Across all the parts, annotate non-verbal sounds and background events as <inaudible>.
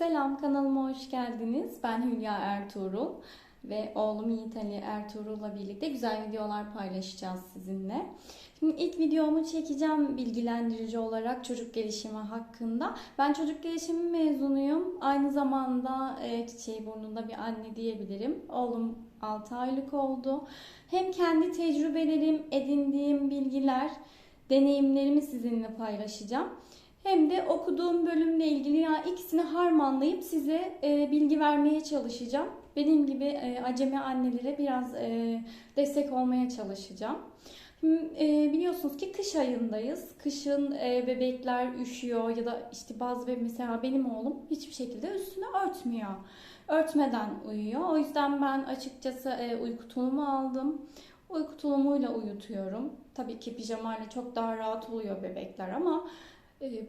Selam kanalıma hoş geldiniz. Ben Hülya Ertuğrul ve oğlum Yiğit Ali Ertuğrul'la birlikte güzel videolar paylaşacağız sizinle. Şimdi ilk videomu çekeceğim bilgilendirici olarak çocuk gelişimi hakkında. Ben çocuk gelişimi mezunuyum. Aynı zamanda e, çiçeği burnunda bir anne diyebilirim. Oğlum 6 aylık oldu. Hem kendi tecrübelerim, edindiğim bilgiler, deneyimlerimi sizinle paylaşacağım. Hem de okuduğum bölümle ilgili ya ikisini harmanlayıp size e, bilgi vermeye çalışacağım. Benim gibi e, acemi annelere biraz e, destek olmaya çalışacağım. E, biliyorsunuz ki kış ayındayız. Kışın e, bebekler üşüyor ya da işte bazı bebek mesela benim oğlum hiçbir şekilde üstünü örtmüyor. Örtmeden uyuyor. O yüzden ben açıkçası e, uyku tulumu aldım. Uyku tulumuyla uyutuyorum. Tabii ki pijamayla çok daha rahat oluyor bebekler ama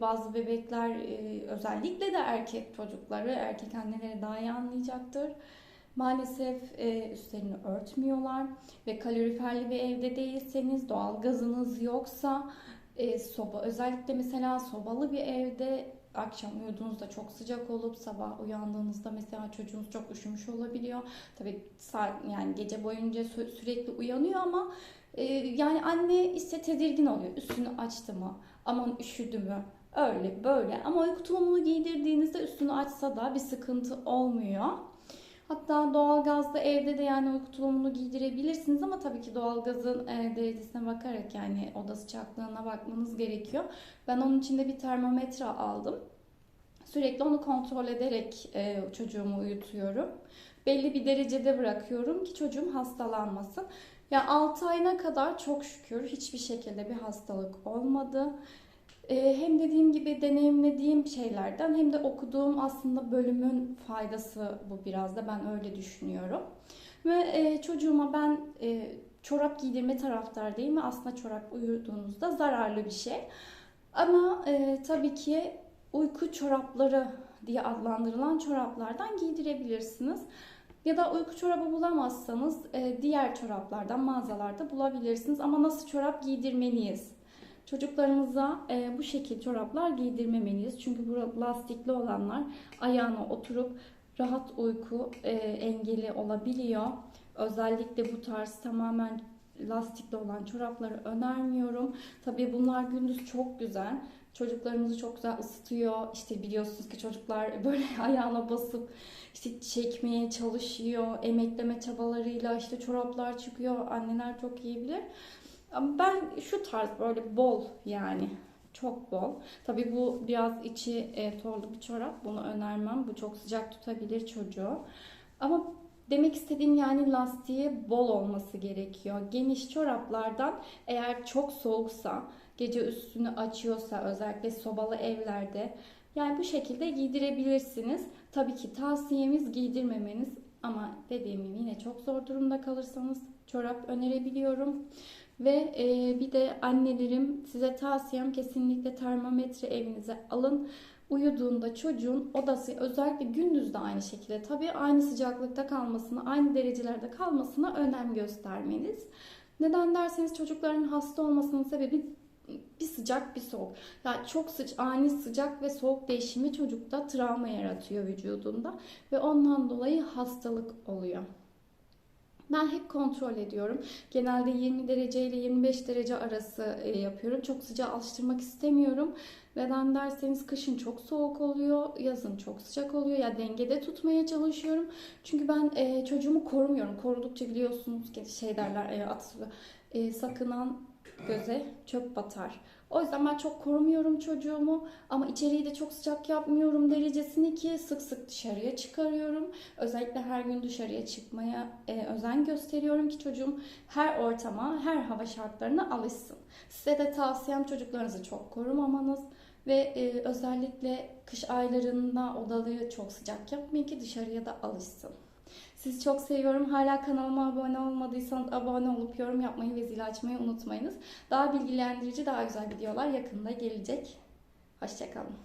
bazı bebekler e, özellikle de erkek çocukları, erkek anneleri daha iyi anlayacaktır. Maalesef e, üstlerini örtmüyorlar ve kaloriferli bir evde değilseniz, doğal gazınız yoksa, e, soba özellikle mesela sobalı bir evde akşam uyuduğunuzda çok sıcak olup sabah uyandığınızda mesela çocuğunuz çok üşümüş olabiliyor. Tabii saat yani gece boyunca sürekli uyanıyor ama yani anne işte tedirgin oluyor. Üstünü açtı mı? Aman üşüdü mü? Öyle böyle. Ama uyku tulumunu giydirdiğinizde üstünü açsa da bir sıkıntı olmuyor. Hatta doğalgazda evde de yani uyku tulumunu giydirebilirsiniz ama tabii ki doğalgazın e, derecesine bakarak yani oda sıcaklığına bakmanız gerekiyor. Ben onun için de bir termometre aldım. Sürekli onu kontrol ederek e, çocuğumu uyutuyorum. Belli bir derecede bırakıyorum ki çocuğum hastalanmasın. Ya 6 ayına kadar çok şükür hiçbir şekilde bir hastalık olmadı. Ee, hem dediğim gibi deneyimlediğim şeylerden hem de okuduğum aslında bölümün faydası bu biraz da ben öyle düşünüyorum. Ve e, çocuğuma ben e, çorap giydirme taraftardayım ve aslında çorap uyuduğunuzda zararlı bir şey. Ama e, tabii ki uyku çorapları diye adlandırılan çoraplardan giydirebilirsiniz. Ya da uyku çorabı bulamazsanız diğer çoraplardan mağazalarda bulabilirsiniz. Ama nasıl çorap giydirmeliyiz? Çocuklarımıza e, bu şekil çoraplar giydirmemeliyiz. Çünkü bu lastikli olanlar ayağına oturup rahat uyku e, engeli olabiliyor. Özellikle bu tarz tamamen lastikli olan çorapları önermiyorum. Tabii bunlar gündüz çok güzel. Çocuklarımızı çok güzel ısıtıyor. İşte biliyorsunuz ki çocuklar <laughs> böyle ayağına basıp işte çekmeye çalışıyor. Emekleme çabalarıyla işte çoraplar çıkıyor. Anneler çok iyi bilir. Ben şu tarz böyle bol yani çok bol. Tabii bu biraz içi e, torlu bir çorap. Bunu önermem. Bu çok sıcak tutabilir çocuğu. Ama demek istediğim yani lastiği bol olması gerekiyor. Geniş çoraplardan eğer çok soğuksa, gece üstünü açıyorsa özellikle sobalı evlerde yani bu şekilde giydirebilirsiniz. Tabii ki tavsiyemiz giydirmemeniz ama dediğim gibi yine çok zor durumda kalırsanız çorap önerebiliyorum. Ve e, bir de annelerim size tavsiyem kesinlikle termometre evinize alın. Uyuduğunda çocuğun odası özellikle gündüz de aynı şekilde tabii aynı sıcaklıkta kalmasına, aynı derecelerde kalmasına önem göstermeniz. Neden derseniz çocukların hasta olmasının sebebi bir sıcak bir soğuk. Yani çok sıç ani sıcak ve soğuk değişimi çocukta travma yaratıyor vücudunda ve ondan dolayı hastalık oluyor. Ben hep kontrol ediyorum. Genelde 20 derece ile 25 derece arası e, yapıyorum. Çok sıcağı alıştırmak istemiyorum. Neden derseniz kışın çok soğuk oluyor, yazın çok sıcak oluyor. Ya dengede tutmaya çalışıyorum. Çünkü ben e, çocuğumu korumuyorum. Korudukça biliyorsunuz ki şey derler e. E, sakınan göze çöp batar. O yüzden ben çok korumuyorum çocuğumu ama içeriği de çok sıcak yapmıyorum derecesini ki sık sık dışarıya çıkarıyorum. Özellikle her gün dışarıya çıkmaya e, özen gösteriyorum ki çocuğum her ortama, her hava şartlarına alışsın. Size de tavsiyem çocuklarınızı çok korumamanız ve e, özellikle kış aylarında odalığı çok sıcak yapmayın ki dışarıya da alışsın. Sizi çok seviyorum. Hala kanalıma abone olmadıysanız abone olup yorum yapmayı ve zil açmayı unutmayınız. Daha bilgilendirici, daha güzel videolar yakında gelecek. Hoşçakalın.